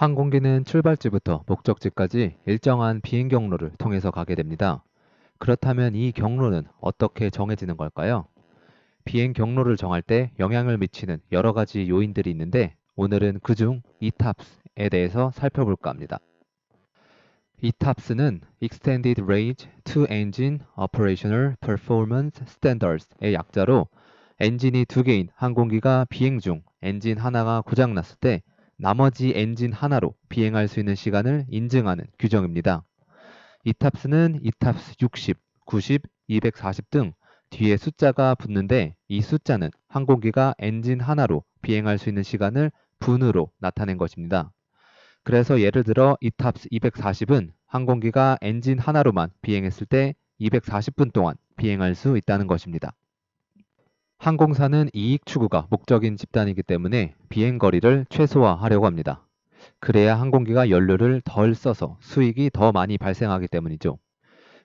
항공기는 출발지부터 목적지까지 일정한 비행 경로를 통해서 가게 됩니다. 그렇다면 이 경로는 어떻게 정해지는 걸까요? 비행 경로를 정할 때 영향을 미치는 여러 가지 요인들이 있는데 오늘은 그중 ETAPS에 대해서 살펴볼까 합니다. ETAPS는 Extended Range Two Engine Operational Performance Standards의 약자로 엔진이 두 개인 항공기가 비행 중 엔진 하나가 고장났을 때 나머지 엔진 하나로 비행할 수 있는 시간을 인증하는 규정입니다. ETAPS는 ETAPS 60, 90, 240 등 뒤에 숫자가 붙는데 이 숫자는 항공기가 엔진 하나로 비행할 수 있는 시간을 분으로 나타낸 것입니다. 그래서 예를 들어 ETAPS 240은 항공기가 엔진 하나로만 비행했을 때 240분 동안 비행할 수 있다는 것입니다. 항공사는 이익 추구가 목적인 집단이기 때문에 비행 거리를 최소화하려고 합니다. 그래야 항공기가 연료를 덜 써서 수익이 더 많이 발생하기 때문이죠.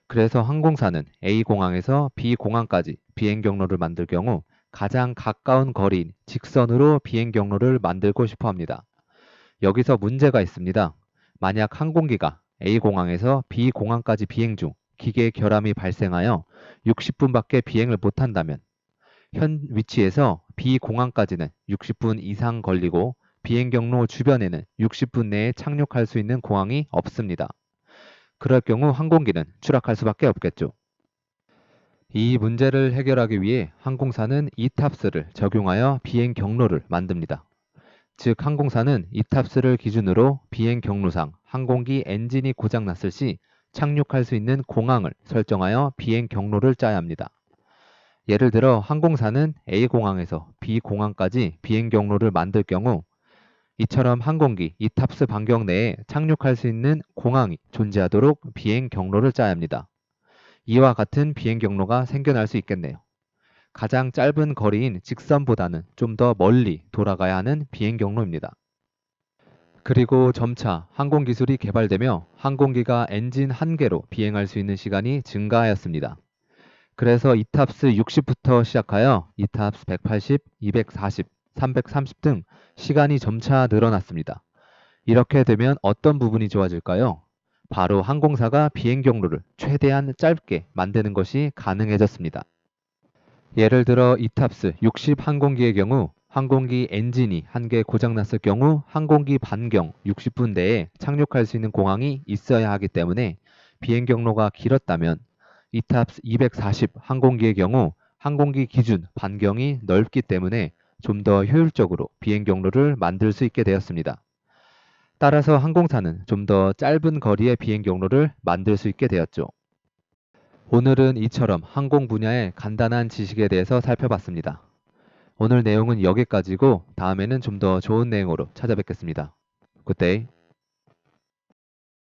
그래서 항공사는 A 공항에서 B 공항까지 비행 경로를 만들 경우 가장 가까운 거리인 직선으로 비행 경로를 만들고 싶어 합니다. 여기서 문제가 있습니다. 만약 항공기가 A 공항에서 B 공항까지 비행 중 기계 결함이 발생하여 60분밖에 비행을 못한다면 현 위치에서 B 공항까지는 60분 이상 걸리고 비행 경로 주변에는 60분 내에 착륙할 수 있는 공항이 없습니다. 그럴 경우 항공기는 추락할 수밖에 없겠죠. 이 문제를 해결하기 위해 항공사는 ETAPS를 적용하여 비행 경로를 만듭니다. 즉 항공사는 ETAPS를 기준으로 비행 경로상 항공기 엔진이 고장났을 시 착륙할 수 있는 공항을 설정하여 비행 경로를 짜야 합니다. 예를 들어 항공사는 A 공항에서 B 공항까지 비행 경로를 만들 경우 이처럼 항공기 ETAPS 반경 내에 착륙할 수 있는 공항이 존재하도록 비행 경로를 짜야 합니다. 이와 같은 비행 경로가 생겨날 수 있겠네요. 가장 짧은 거리인 직선보다는 좀 더 멀리 돌아가야 하는 비행 경로입니다. 그리고 점차 항공 기술이 개발되며 항공기가 엔진 한 개로 비행할 수 있는 시간이 증가하였습니다. 그래서 ETAPS 60부터 시작하여 ETAPS 180, 240, 330 등 시간이 점차 늘어났습니다. 이렇게 되면 어떤 부분이 좋아질까요? 바로 항공사가 비행 경로를 최대한 짧게 만드는 것이 가능해졌습니다. 예를 들어 ETAPS 60 항공기의 경우 항공기 엔진이 한 개 고장났을 경우 항공기 반경 60분 내에 착륙할 수 있는 공항이 있어야 하기 때문에 비행 경로가 길었다면 ETAPS 240 항공기의 경우 항공기 기준 반경이 넓기 때문에 좀 더 효율적으로 비행 경로를 만들 수 있게 되었습니다. 따라서 항공사는 좀 더 짧은 거리의 비행 경로를 만들 수 있게 되었죠. 오늘은 이처럼 항공 분야의 간단한 지식에 대해서 살펴봤습니다. 오늘 내용은 여기까지고 다음에는 좀 더 좋은 내용으로 찾아뵙겠습니다. 굿데이.